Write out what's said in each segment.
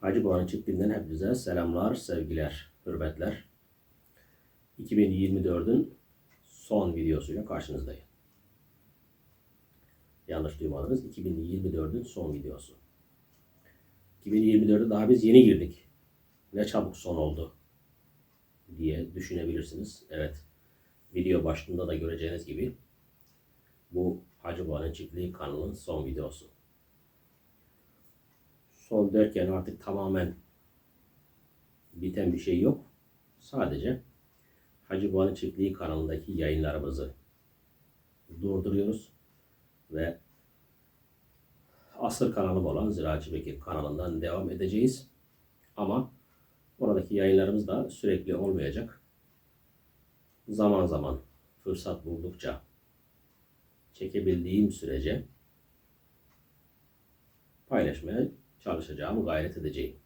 Hacı Boğa'nın çiftliğinden hepinize selamlar, sevgiler, hürmetler. 2024'ün son videosuyla karşınızdayım. Yanlış duymadınız. 2024'ün son videosu. 2024'e daha biz yeni girdik. Ne çabuk son oldu diye düşünebilirsiniz. Evet. Video başlığında da göreceğiniz gibi bu Hacı Boğa'nın çiftliği kanalının son videosu. Son derken artık tamamen biten bir şey yok. Sadece Hacı Boğa'nın çiftliği kanalındaki yayınlarımızı durduruyoruz ve asıl kanalım olan Ziraatçı Bekir kanalından devam edeceğiz. Ama oradaki yayınlarımız da sürekli olmayacak. Zaman zaman fırsat buldukça çekebildiğim sürece paylaşmaya çalışacağım, gayret edeceğim.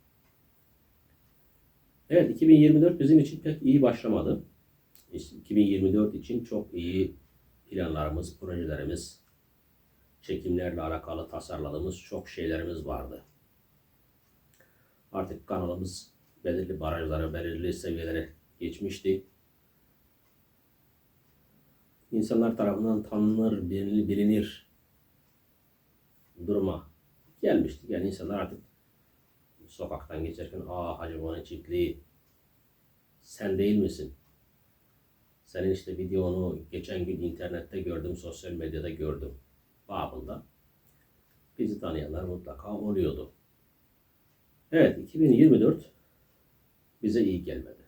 Evet, 2024 bizim için pek iyi başlamadı. 2024 için çok iyi planlarımız, projelerimiz, çekimlerle alakalı tasarladığımız çok şeylerimiz vardı. Artık kanalımız belirli barajları, belirli seviyelere geçmişti. İnsanlar tarafından tanınır, bilinir, bilinir duruma gelmiştik. Yani insanlar artık sokaktan geçerken aa Hacı Boğa'nın çiftliği sen değil misin? Senin işte videonu geçen gün internette gördüm, sosyal medyada gördüm babında. Bizi tanıyanlar mutlaka oluyordu. Evet, 2024 bize iyi gelmedi.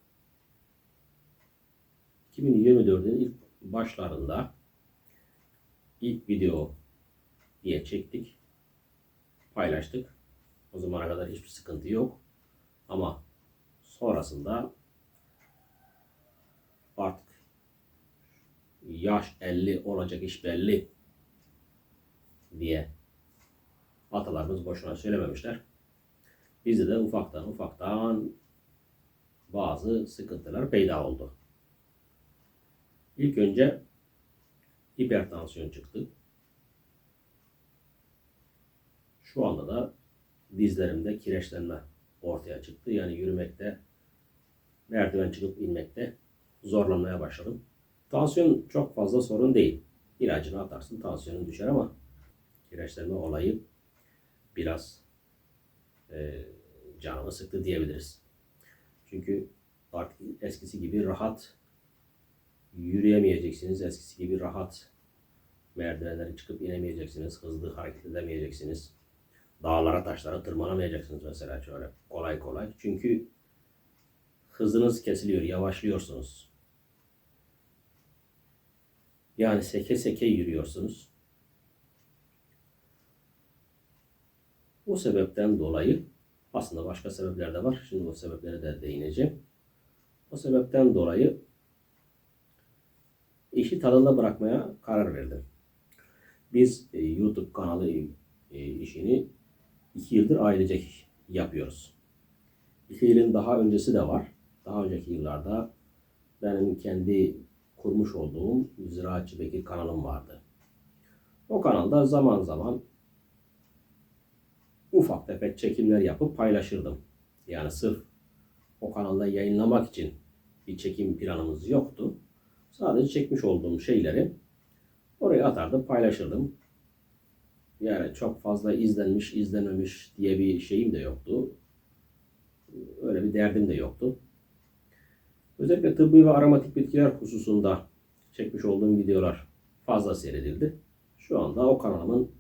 2024'ün ilk başlarında ilk video diye çektik paylaştık. O zamana kadar hiçbir sıkıntı yok. Ama sonrasında artık yaş 50 olacak iş belli diye atalarımız boşuna söylememişler. Bizde de ufaktan ufaktan bazı sıkıntılar peyda oldu. İlk önce hipertansiyon çıktı. Şu anda da dizlerimde kireçlenme ortaya çıktı. Yani yürümekte, merdiven çıkıp inmekte zorlanmaya başladım. Tansiyon çok fazla sorun değil. İlacını atarsın tansiyonun düşer ama kireçlenme olayı biraz e, canımı sıktı diyebiliriz. Çünkü artık eskisi gibi rahat yürüyemeyeceksiniz. Eskisi gibi rahat merdivenleri çıkıp inemeyeceksiniz. Hızlı hareket edemeyeceksiniz dağlara taşlara tırmanamayacaksınız mesela şöyle kolay kolay. Çünkü hızınız kesiliyor, yavaşlıyorsunuz. Yani seke seke yürüyorsunuz. Bu sebepten dolayı aslında başka sebepler de var. Şimdi o sebeplere de değineceğim. O sebepten dolayı işi tadında bırakmaya karar verdim. Biz e, YouTube kanalı e, işini iki yıldır ailecek yapıyoruz. İki yılın daha öncesi de var. Daha önceki yıllarda benim kendi kurmuş olduğum Ziraatçı Bekir kanalım vardı. O kanalda zaman zaman ufak tefek çekimler yapıp paylaşırdım. Yani sırf o kanalda yayınlamak için bir çekim planımız yoktu. Sadece çekmiş olduğum şeyleri oraya atardım, paylaşırdım. Yani çok fazla izlenmiş, izlenmemiş diye bir şeyim de yoktu. Öyle bir derdim de yoktu. Özellikle tıbbi ve aromatik bitkiler hususunda çekmiş olduğum videolar fazla seyredildi. Şu anda o kanalımın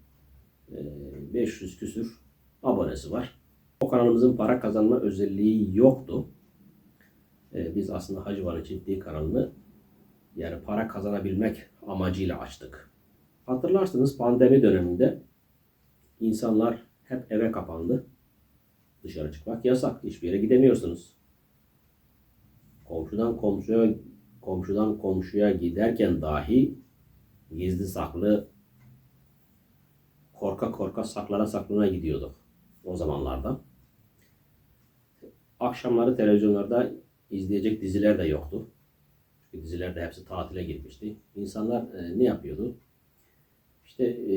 500 küsür abonesi var. O kanalımızın para kazanma özelliği yoktu. Biz aslında Hacı Van'ın Çiftliği kanalını yani para kazanabilmek amacıyla açtık. Hatırlarsınız pandemi döneminde insanlar hep eve kapandı. Dışarı çıkmak yasak. Hiçbir yere gidemiyorsunuz. Komşudan komşuya komşudan komşuya giderken dahi gizli saklı korka korka saklara saklana gidiyorduk o zamanlarda. Akşamları televizyonlarda izleyecek diziler de yoktu. Çünkü diziler de hepsi tatile gitmişti. İnsanlar e, ne yapıyordu? İşte e,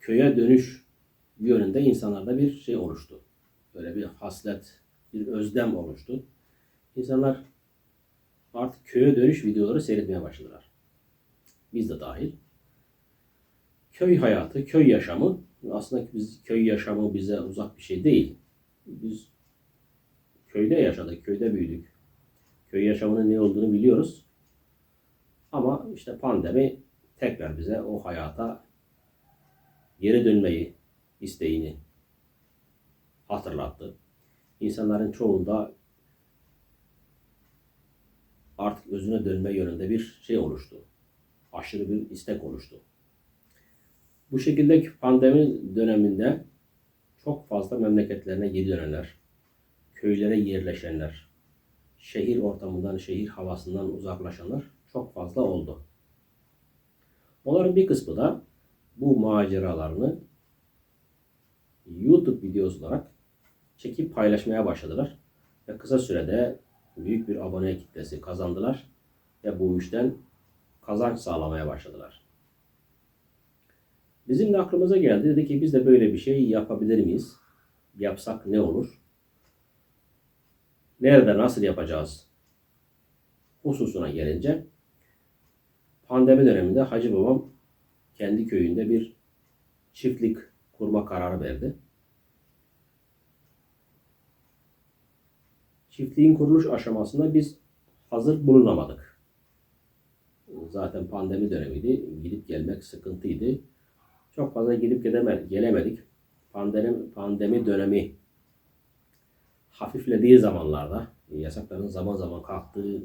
köye dönüş yönünde insanlarda bir şey oluştu. böyle bir haslet, bir özlem oluştu. İnsanlar artık köye dönüş videoları seyretmeye başladılar. Biz de dahil. Köy hayatı, köy yaşamı aslında biz köy yaşamı bize uzak bir şey değil. Biz köyde yaşadık, köyde büyüdük. Köy yaşamının ne olduğunu biliyoruz. Ama işte pandemi tekrar bize o hayata geri dönmeyi isteğini hatırlattı. İnsanların çoğunda artık özüne dönme yönünde bir şey oluştu. Aşırı bir istek oluştu. Bu şekilde pandemi döneminde çok fazla memleketlerine geri dönenler, köylere yerleşenler, şehir ortamından, şehir havasından uzaklaşanlar çok fazla oldu. Onların bir kısmı da bu maceralarını YouTube videosu olarak çekip paylaşmaya başladılar. Ve kısa sürede büyük bir abone kitlesi kazandılar ve bu işten kazanç sağlamaya başladılar. Bizim de aklımıza geldi. Dedi ki biz de böyle bir şey yapabilir miyiz? Yapsak ne olur? Nerede nasıl yapacağız? Hususuna gelince pandemi döneminde Hacı babam kendi köyünde bir çiftlik kurma kararı verdi. Çiftliğin kuruluş aşamasında biz hazır bulunamadık. Zaten pandemi dönemiydi. Gidip gelmek sıkıntıydı. Çok fazla gidip gelemedik. Pandemi, pandemi dönemi hafiflediği zamanlarda, yasakların zaman zaman kalktığı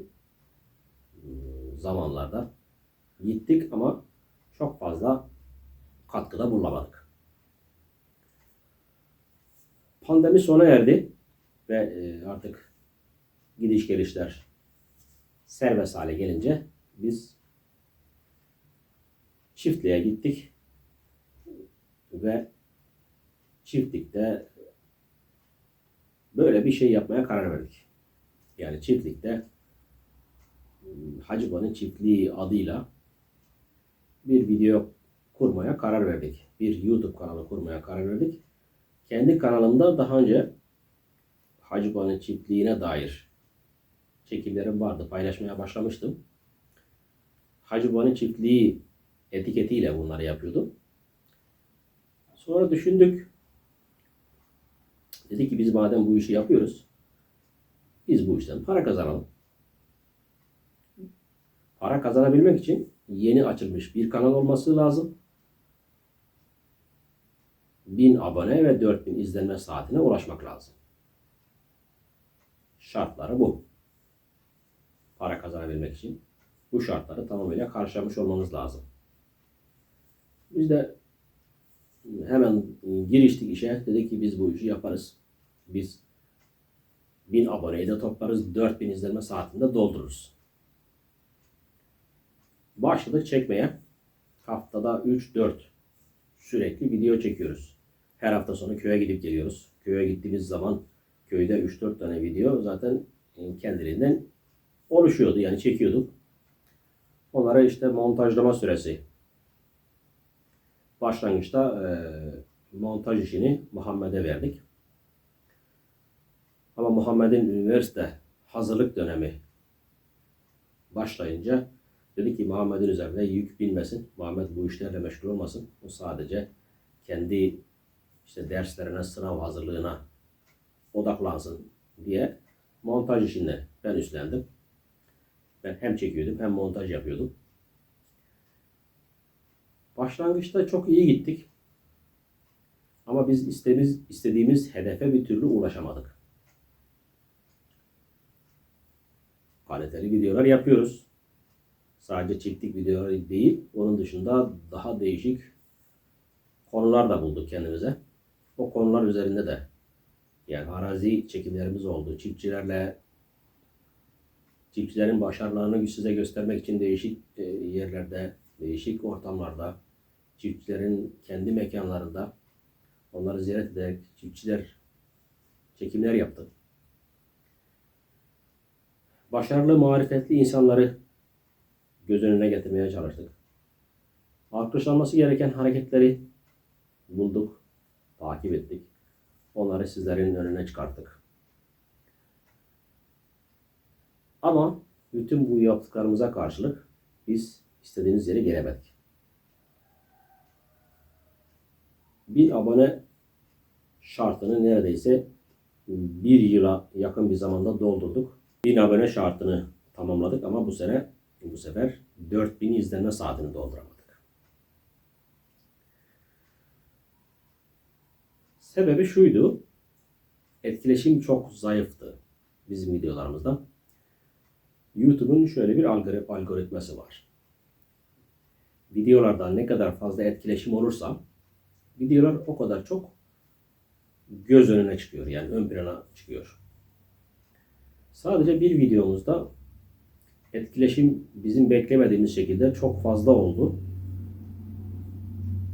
e, zamanlarda gittik ama çok fazla katkıda bulunamadık. Pandemi sona erdi ve e, artık gidiş gelişler serbest hale gelince biz çiftliğe gittik ve çiftlikte böyle bir şey yapmaya karar verdik. Yani çiftlikte ım, Hacı Bani Çiftliği adıyla bir video kurmaya karar verdik. Bir YouTube kanalı kurmaya karar verdik. Kendi kanalımda daha önce Hacı Bani Çiftliği'ne dair çekimlerim vardı. Paylaşmaya başlamıştım. Hacı Bani Çiftliği etiketiyle bunları yapıyordum. Sonra düşündük. Dedi ki biz madem bu işi yapıyoruz, biz bu işten para kazanalım. Para kazanabilmek için yeni açılmış bir kanal olması lazım. 1000 abone ve 4000 izlenme saatine ulaşmak lazım. Şartları bu. Para kazanabilmek için bu şartları tamamıyla karşılamış olmamız lazım. Biz de hemen giriştik işe. Dedik ki biz bu işi yaparız. Biz 1000 aboneyi de toplarız. 4000 izlenme saatinde doldururuz. Başladık çekmeye. Haftada 3-4 sürekli video çekiyoruz. Her hafta sonu köye gidip geliyoruz. Köye gittiğimiz zaman köyde 3-4 tane video zaten kendiliğinden oluşuyordu. Yani çekiyorduk. Onlara işte montajlama süresi. Başlangıçta e, montaj işini Muhammed'e verdik. Ama Muhammed'in üniversite hazırlık dönemi başlayınca dedi ki Muhammed'in üzerine yük binmesin. Muhammed bu işlerle meşgul olmasın. O sadece kendi işte derslerine, sınav hazırlığına odaklansın diye montaj işini ben üstlendim. Ben hem çekiyordum hem montaj yapıyordum. Başlangıçta çok iyi gittik. Ama biz istediğimiz, istediğimiz hedefe bir türlü ulaşamadık. Kaliteli videolar yapıyoruz. Sadece çiftlik videoları değil, onun dışında daha değişik konular da bulduk kendimize. O konular üzerinde de yani arazi çekimlerimiz oldu. Çiftçilerle çiftçilerin başarılarını size göstermek için değişik e, yerlerde, değişik ortamlarda, çiftçilerin kendi mekanlarında onları ziyaret ederek çiftçiler çekimler yaptı. Başarılı, marifetli insanları göz önüne getirmeye çalıştık. Alkışlanması gereken hareketleri bulduk, takip ettik. Onları sizlerin önüne çıkarttık. Ama bütün bu yaptıklarımıza karşılık biz istediğiniz yere gelemedik. Bir abone şartını neredeyse bir yıla yakın bir zamanda doldurduk. 1000 abone şartını tamamladık ama bu sene bu sefer 4000 izlenme saatini dolduramadık. Sebebi şuydu. Etkileşim çok zayıftı bizim videolarımızda. YouTube'un şöyle bir algori- algoritması var. Videolardan ne kadar fazla etkileşim olursa videolar o kadar çok göz önüne çıkıyor. Yani ön plana çıkıyor. Sadece bir videomuzda etkileşim bizim beklemediğimiz şekilde çok fazla oldu.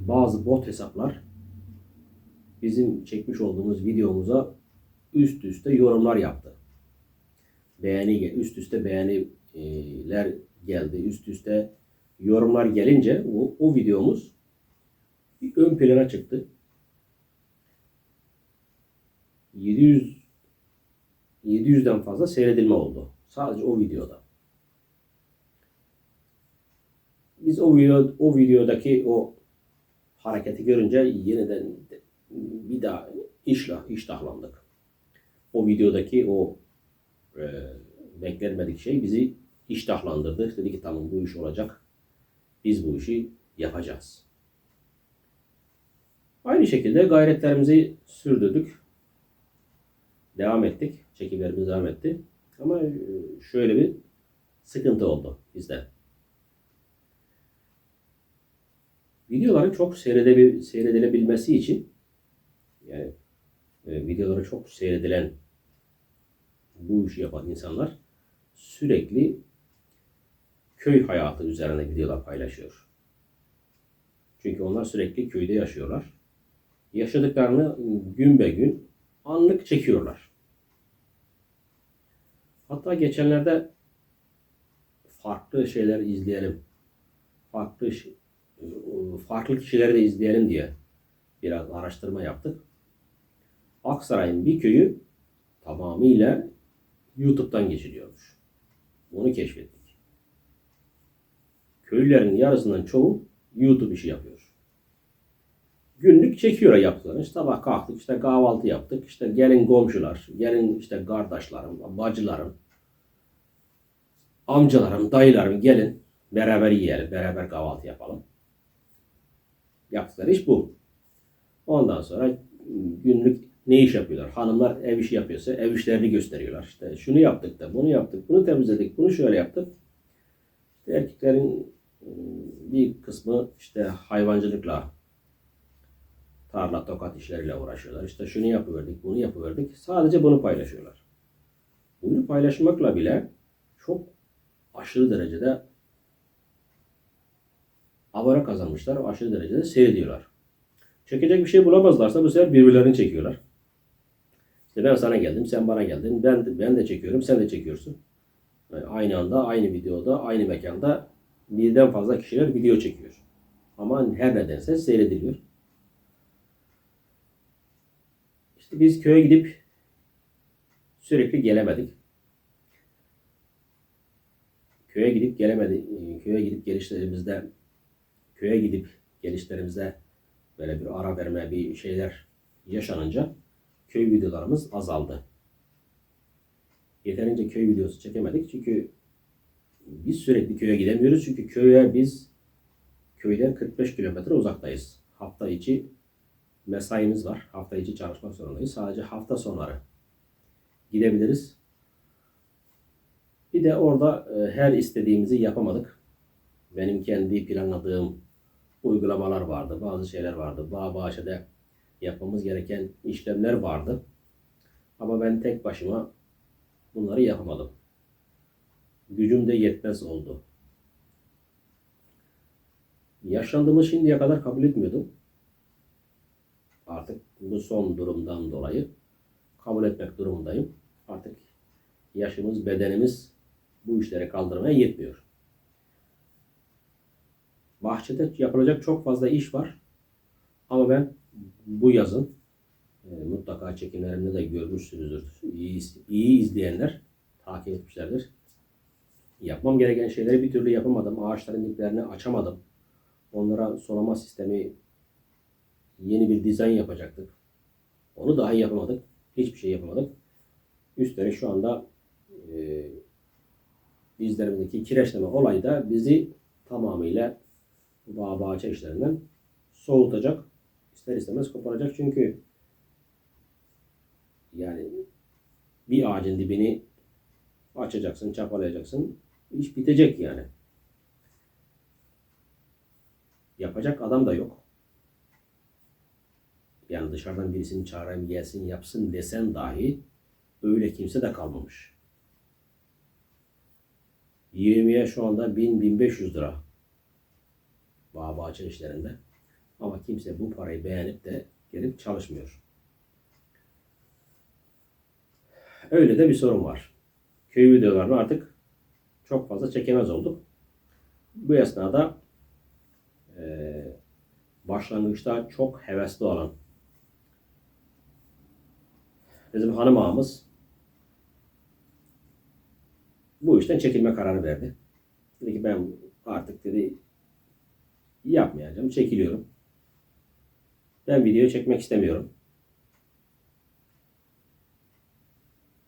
Bazı bot hesaplar bizim çekmiş olduğumuz videomuza üst üste yorumlar yaptı. Beğeni üst üste beğeniler geldi. Üst üste yorumlar gelince o, o videomuz bir ön plana çıktı. 700 700'den fazla seyredilme oldu. Sadece o videoda. Biz o video o videodaki o hareketi görünce yeniden bir daha işlah iştahlandık. O videodaki o e, beklenmedik şey bizi iştahlandırdı. Dedi ki tamam bu iş olacak. Biz bu işi yapacağız. Aynı şekilde gayretlerimizi sürdürdük. Devam ettik. Çekimlerimiz devam etti. Ama e, şöyle bir sıkıntı oldu bizde. Videoların çok seyredebil seyredilebilmesi için yani e, videoları çok seyredilen bu işi yapan insanlar sürekli köy hayatı üzerine videolar paylaşıyor. Çünkü onlar sürekli köyde yaşıyorlar. Yaşadıklarını gün be gün anlık çekiyorlar. Hatta geçenlerde farklı şeyler izleyelim. Farklı farklı kişileri de izleyelim diye biraz araştırma yaptık. Aksaray'ın bir köyü tamamıyla YouTube'dan geçiliyormuş. Bunu keşfettik. Köylülerin yarısından çoğu YouTube işi yapıyor. Günlük çekiyor yaptıklarını. İşte sabah kalktık, işte kahvaltı yaptık, işte gelin komşular, gelin işte kardeşlerim, bacılarım, amcalarım, dayılarım gelin beraber yiyelim, beraber kahvaltı yapalım. Yaptıkları iş bu. Ondan sonra günlük ne iş yapıyorlar? Hanımlar ev işi yapıyorsa ev işlerini gösteriyorlar. İşte şunu yaptık da bunu yaptık, bunu temizledik, bunu şöyle yaptık. Erkeklerin bir kısmı işte hayvancılıkla tarla tokat işleriyle uğraşıyorlar. İşte şunu yapıverdik, bunu yapıverdik. Sadece bunu paylaşıyorlar. Bunu paylaşmakla bile çok aşırı derecede abone kazanmışlar. Aşırı derecede seyrediyorlar. Çekecek bir şey bulamazlarsa bu sefer birbirlerini çekiyorlar. İşte ben sana geldim, sen bana geldin. Ben ben de çekiyorum, sen de çekiyorsun. Yani aynı anda, aynı videoda, aynı mekanda birden fazla kişiler video çekiyor. Ama her nedense seyrediliyor. İşte biz köye gidip sürekli gelemedik. Köye gidip gelemedik. Köye gidip gelişlerimizde köye gidip gelişlerimizde böyle bir ara verme bir şeyler yaşanınca köy videolarımız azaldı. Yeterince köy videosu çekemedik çünkü biz sürekli köye gidemiyoruz çünkü köye biz köyden 45 kilometre uzaktayız. Hafta içi mesaimiz var. Hafta içi çalışmak zorundayız. Sadece hafta sonları gidebiliriz. Bir de orada e, her istediğimizi yapamadık. Benim kendi planladığım uygulamalar vardı. Bazı şeyler vardı. Bağ bahçede yapmamız gereken işlemler vardı. Ama ben tek başıma bunları yapamadım. Gücüm de yetmez oldu. Yaşlandığımı şimdiye kadar kabul etmiyordum. Artık bu son durumdan dolayı kabul etmek durumundayım. Artık yaşımız, bedenimiz bu işleri kaldırmaya yetmiyor. Bahçede yapılacak çok fazla iş var. Ama ben bu yazın E, mutlaka çekimlerimde de görmüşsünüzdür. İyi, iyi izleyenler takip etmişlerdir. Yapmam gereken şeyleri bir türlü yapamadım. Ağaçların diplerini açamadım. Onlara sulama sistemi yeni bir dizayn yapacaktık. Onu dahi yapamadık. Hiçbir şey yapamadık. Üstelik şu anda e, dizlerimizdeki kireçleme olayı da bizi tamamıyla bağ bahçe işlerinden soğutacak. İster istemez koparacak çünkü yani bir ağacın dibini açacaksın, çapalayacaksın. İş bitecek yani. Yapacak adam da yok. Yani dışarıdan birisini çağırayım gelsin yapsın desen dahi öyle kimse de kalmamış. 20'ye şu anda 1000-1500 lira bağ bahçe. Ama kimse bu parayı beğenip de gelip çalışmıyor. Öyle de bir sorun var. Köy videolarını artık çok fazla çekemez olduk. Bu esnada eee başlangıçta çok hevesli olan bizim hanım ağamız bu işten çekilme kararı verdi. Dedi ki ben artık dedi yapmayacağım, çekiliyorum. Ben video çekmek istemiyorum.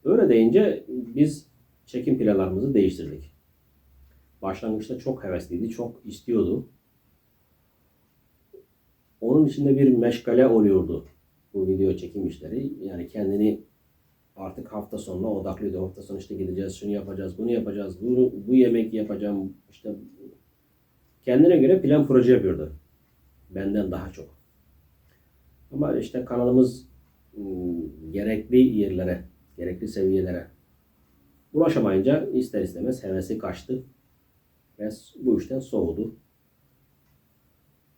Öyle deyince biz çekim planlarımızı değiştirdik. Başlangıçta çok hevesliydi, çok istiyordu. Onun içinde bir meşgale oluyordu bu video çekim işleri. Yani kendini artık hafta sonuna odaklıydı. Hafta sonu işte gideceğiz, şunu yapacağız, bunu yapacağız, bunu, bu yemek yapacağım. İşte kendine göre plan proje yapıyordu. Benden daha çok. Ama işte kanalımız ım, gerekli yerlere, gerekli seviyelere ulaşamayınca ister istemez hevesi kaçtı ve bu işten soğudu.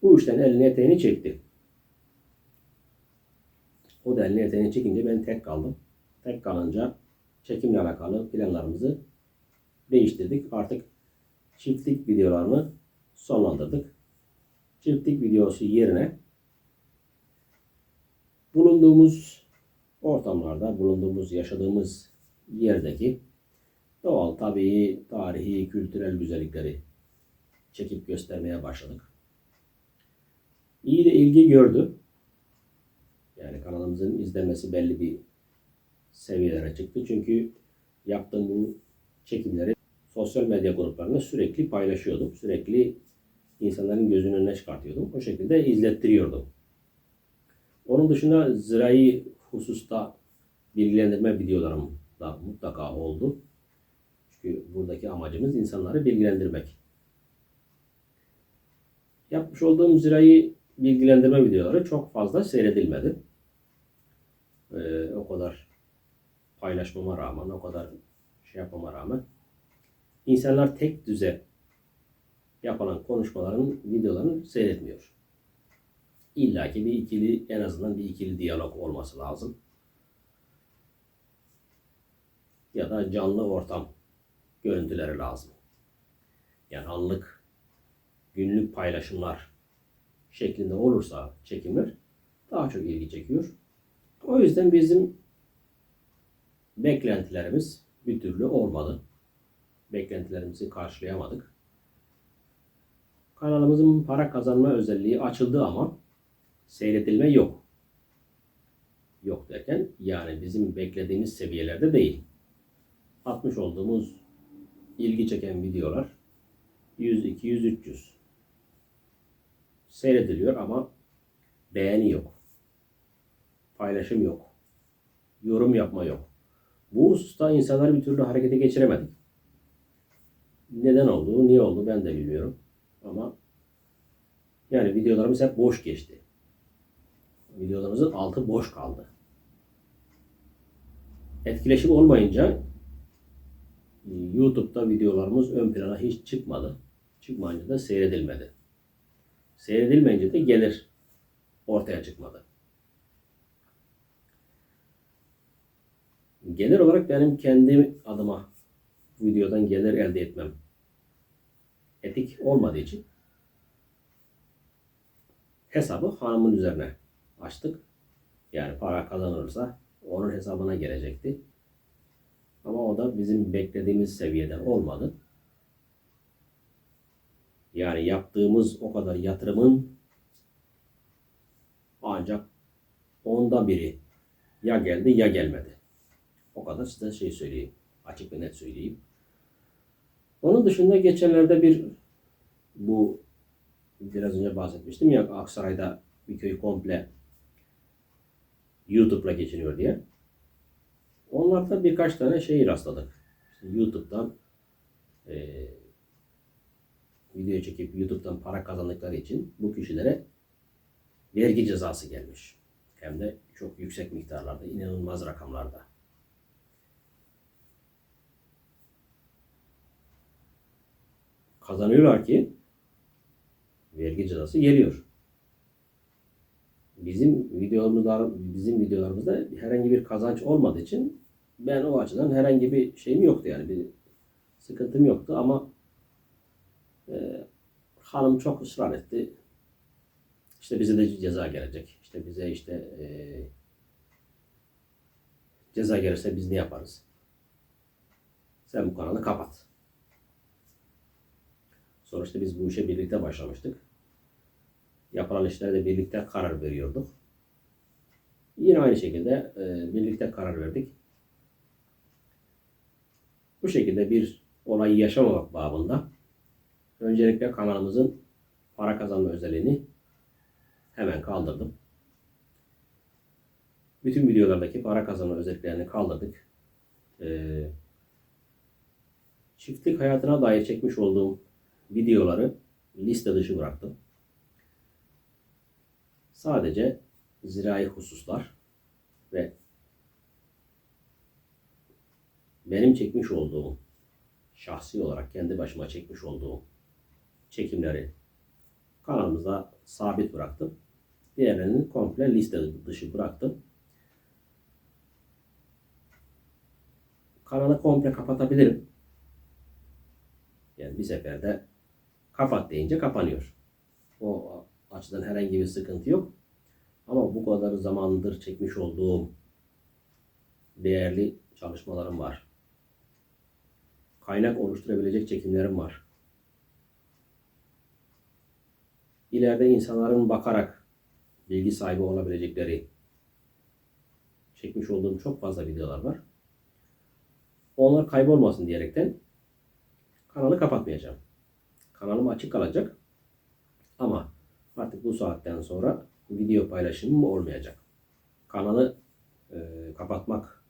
Bu işten elini eteğini çekti. O da elini eteğini çekince ben tek kaldım. Tek kalınca çekimle alakalı planlarımızı değiştirdik. Artık çiftlik videolarını sonlandırdık. Çiftlik videosu yerine bulunduğumuz ortamlarda, bulunduğumuz, yaşadığımız yerdeki doğal, tabii, tarihi, kültürel güzellikleri çekip göstermeye başladık. İyi de ilgi gördü. Yani kanalımızın izlenmesi belli bir seviyelere çıktı. Çünkü yaptığım bu çekimleri sosyal medya gruplarında sürekli paylaşıyordum. Sürekli insanların gözünün önüne çıkartıyordum. O şekilde izlettiriyordum. Onun dışında zirai hususta bilgilendirme videolarım da mutlaka oldu. Çünkü buradaki amacımız insanları bilgilendirmek. Yapmış olduğum zirai bilgilendirme videoları çok fazla seyredilmedi. Ee, o kadar paylaşmama rağmen, o kadar şey yapmama rağmen insanlar tek düze yapılan konuşmaların videolarını seyretmiyor. İlla ki bir ikili, en azından bir ikili diyalog olması lazım. Ya da canlı ortam görüntüleri lazım. Yani anlık, günlük paylaşımlar şeklinde olursa çekimler daha çok ilgi çekiyor. O yüzden bizim beklentilerimiz bir türlü olmadı. Beklentilerimizi karşılayamadık. Kanalımızın para kazanma özelliği açıldı ama seyredilme yok. Yok derken yani bizim beklediğimiz seviyelerde değil. Atmış olduğumuz ilgi çeken videolar 100, 200, 300 seyrediliyor ama beğeni yok. Paylaşım yok. Yorum yapma yok. Bu hususta insanları bir türlü harekete geçiremedik. Neden oldu, niye oldu ben de bilmiyorum. Ama yani videolarımız hep boş geçti. Videolarımızın altı boş kaldı. Etkileşim olmayınca YouTube'da videolarımız ön plana hiç çıkmadı. Çıkmayınca da seyredilmedi. Seyredilmeyince de gelir ortaya çıkmadı. Gelir olarak benim kendi adıma videodan gelir elde etmem etik olmadığı için hesabı hanımın üzerine açtık. Yani para kazanırsa onun hesabına gelecekti. Ama o da bizim beklediğimiz seviyeden olmadı. Yani yaptığımız o kadar yatırımın ancak onda biri ya geldi ya gelmedi. O kadar size şey söyleyeyim. Açık ve net söyleyeyim. Onun dışında geçenlerde bir bu biraz önce bahsetmiştim ya Aksaray'da bir köy komple YouTube'la geçiniyor diye. Onlarda birkaç tane şey rastladık. İşte YouTube'dan eee video çekip YouTube'dan para kazandıkları için bu kişilere vergi cezası gelmiş. Hem de çok yüksek miktarlarda, inanılmaz rakamlarda. Kazanıyorlar ki vergi cezası geliyor. Bizim videolarımızda, bizim videolarımızda herhangi bir kazanç olmadığı için ben o açıdan herhangi bir şeyim yoktu yani bir sıkıntım yoktu ama e, hanım çok ısrar etti. İşte bize de ceza gelecek. İşte bize işte e, ceza gelirse biz ne yaparız? Sen bu kanalı kapat. İşte biz bu işe birlikte başlamıştık. Yapılan işlerde birlikte karar veriyorduk. Yine aynı şekilde e, birlikte karar verdik. Bu şekilde bir olayı yaşamamak babında öncelikle kanalımızın para kazanma özelliğini hemen kaldırdım. Bütün videolardaki para kazanma özelliklerini kaldırdık. Ee, çiftlik hayatına dair çekmiş olduğum videoları liste dışı bıraktım. Sadece zirai hususlar ve benim çekmiş olduğum şahsi olarak kendi başıma çekmiş olduğum çekimleri kanalımıza sabit bıraktım. Diğerlerini komple liste dışı bıraktım. Kanalı komple kapatabilirim. Yani bir seferde kapat deyince kapanıyor. O açıdan herhangi bir sıkıntı yok. Ama bu kadar zamandır çekmiş olduğum değerli çalışmalarım var. Kaynak oluşturabilecek çekimlerim var. ileride insanların bakarak bilgi sahibi olabilecekleri çekmiş olduğum çok fazla videolar var. Onlar kaybolmasın diyerekten kanalı kapatmayacağım. Kanalım açık kalacak. Ama artık bu saatten sonra video paylaşımım olmayacak. Kanalı e, kapatmak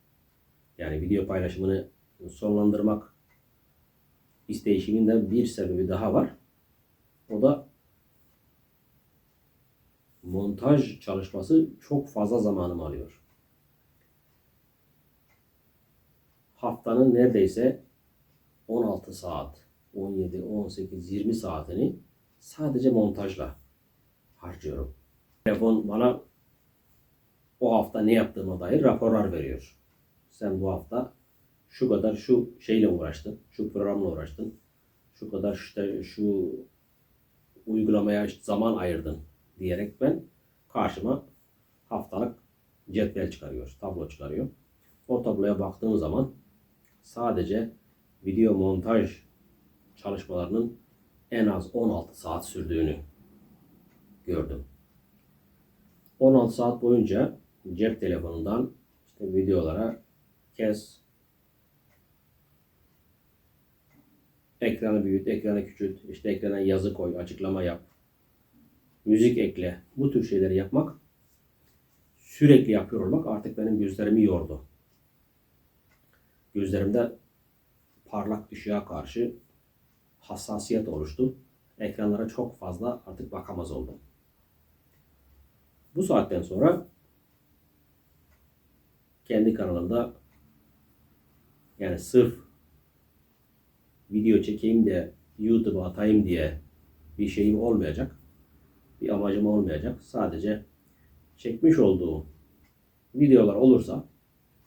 yani video paylaşımını sonlandırmak isteyişimin de bir sebebi daha var. O da montaj çalışması çok fazla zamanımı alıyor. Haftanın neredeyse 16 saat, 17, 18, 20 saatini sadece montajla harcıyorum. Telefon bana o hafta ne yaptığıma dair raporlar veriyor. Sen bu hafta şu kadar şu şeyle uğraştın, şu programla uğraştın, şu kadar işte şu uygulamaya zaman ayırdın diyerek ben karşıma haftalık cetvel çıkarıyor, tablo çıkarıyor. O tabloya baktığım zaman sadece video montaj çalışmalarının en az 16 saat sürdüğünü gördüm. 16 saat boyunca cep telefonundan işte videolara kes, ekranı büyüt, ekranı küçült, işte ekrana yazı koy, açıklama yap, müzik ekle. Bu tür şeyleri yapmak sürekli yapıyor olmak artık benim gözlerimi yordu. Gözlerimde parlak ışığa karşı hassasiyet oluştu. Ekranlara çok fazla artık bakamaz oldum. Bu saatten sonra kendi kanalımda yani sırf video çekeyim de YouTube'a atayım diye bir şeyim olmayacak bir amacım olmayacak. Sadece çekmiş olduğum videolar olursa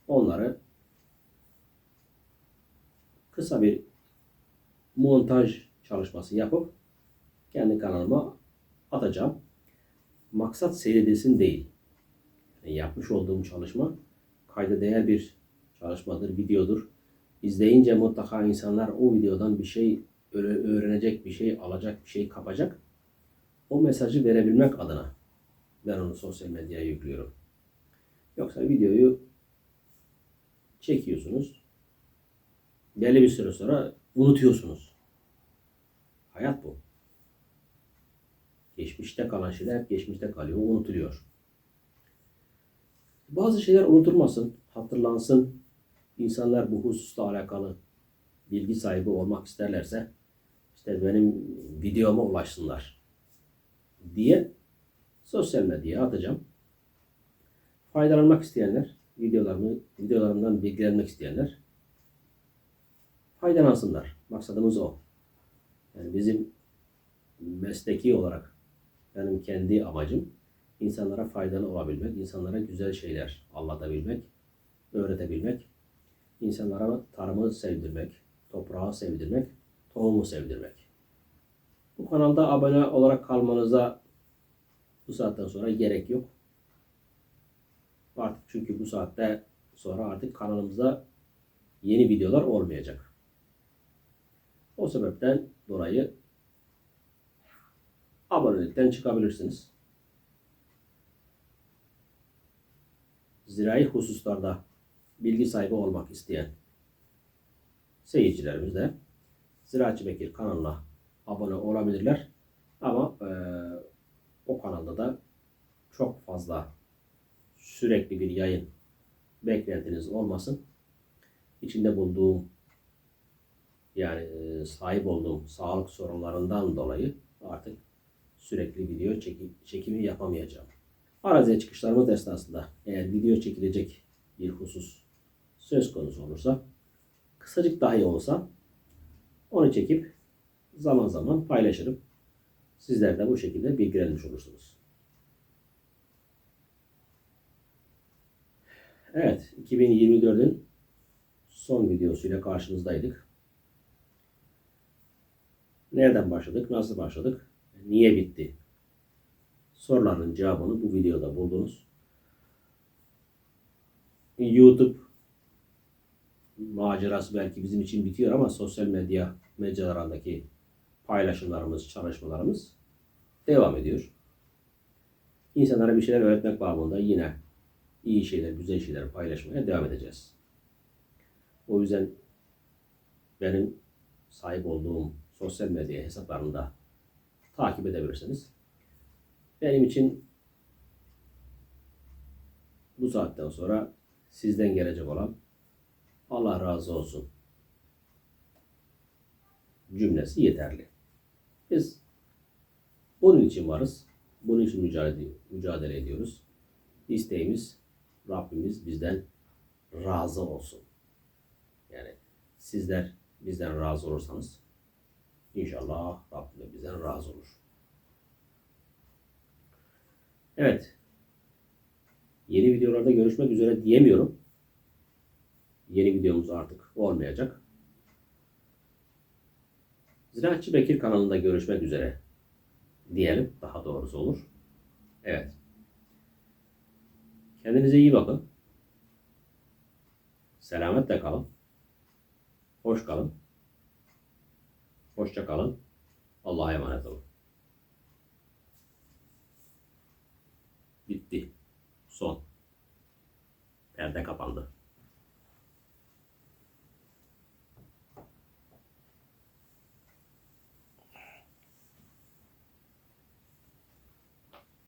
onları kısa bir montaj çalışması yapıp kendi kanalıma atacağım. Maksat seyredilsin değil. Yani yapmış olduğum çalışma kayda değer bir çalışmadır, videodur. İzleyince mutlaka insanlar o videodan bir şey öğre- öğrenecek, bir şey alacak, bir şey kapacak. O mesajı verebilmek adına ben onu sosyal medyaya yüklüyorum. Yoksa videoyu çekiyorsunuz. Belli bir süre sonra unutuyorsunuz. Hayat bu. Geçmişte kalan şeyler hep geçmişte kalıyor, unutuluyor. Bazı şeyler unutulmasın, hatırlansın. İnsanlar bu hususla alakalı bilgi sahibi olmak isterlerse işte benim videoma ulaşsınlar diye sosyal medyaya atacağım. Faydalanmak isteyenler, videolarımı, videolarımdan bilgilenmek isteyenler faydalansınlar. Maksadımız o. Yani bizim mesleki olarak benim kendi amacım insanlara faydalı olabilmek, insanlara güzel şeyler anlatabilmek, öğretebilmek, insanlara tarımı sevdirmek, toprağı sevdirmek, tohumu sevdirmek. Bu kanalda abone olarak kalmanıza bu saatten sonra gerek yok. Artık çünkü bu saatte sonra artık kanalımızda yeni videolar olmayacak. O sebepten dolayı abonelikten çıkabilirsiniz. Zirai hususlarda bilgi sahibi olmak isteyen seyircilerimiz de Ziraatçı Bekir kanalına abone olabilirler. Ama eee, o kanalda da çok fazla sürekli bir yayın beklentiniz olmasın. İçinde bulduğum yani e, sahip olduğum sağlık sorunlarından dolayı artık sürekli video çeki- çekimi yapamayacağım. Araziye çıkışlarımız esnasında eğer video çekilecek bir husus söz konusu olursa kısacık dahi olsa onu çekip zaman zaman paylaşırım. Sizler de bu şekilde bilgilenmiş olursunuz. Evet, 2024'ün son videosuyla karşınızdaydık. Nereden başladık, nasıl başladık, niye bitti? Soruların cevabını bu videoda buldunuz. YouTube macerası belki bizim için bitiyor ama sosyal medya mecralarındaki paylaşımlarımız, çalışmalarımız devam ediyor. İnsanlara bir şeyler öğretmek babında yine iyi şeyler, güzel şeyler paylaşmaya devam edeceğiz. O yüzden benim sahip olduğum sosyal medya hesaplarında takip edebilirsiniz. Benim için bu saatten sonra sizden gelecek olan Allah razı olsun cümlesi yeterli. Biz bunun için varız. Bunun için mücadele, mücadele ediyoruz. İsteğimiz Rabbimiz bizden razı olsun. Yani sizler bizden razı olursanız inşallah Rabbim de bizden razı olur. Evet. Yeni videolarda görüşmek üzere diyemiyorum. Yeni videomuz artık olmayacak. Ziraatçı Bekir kanalında görüşmek üzere diyelim. Daha doğrusu olur. Evet. Kendinize iyi bakın. Selametle kalın. Hoş kalın. Hoşça kalın. Allah'a emanet olun. Bitti. Son. Perde kapandı.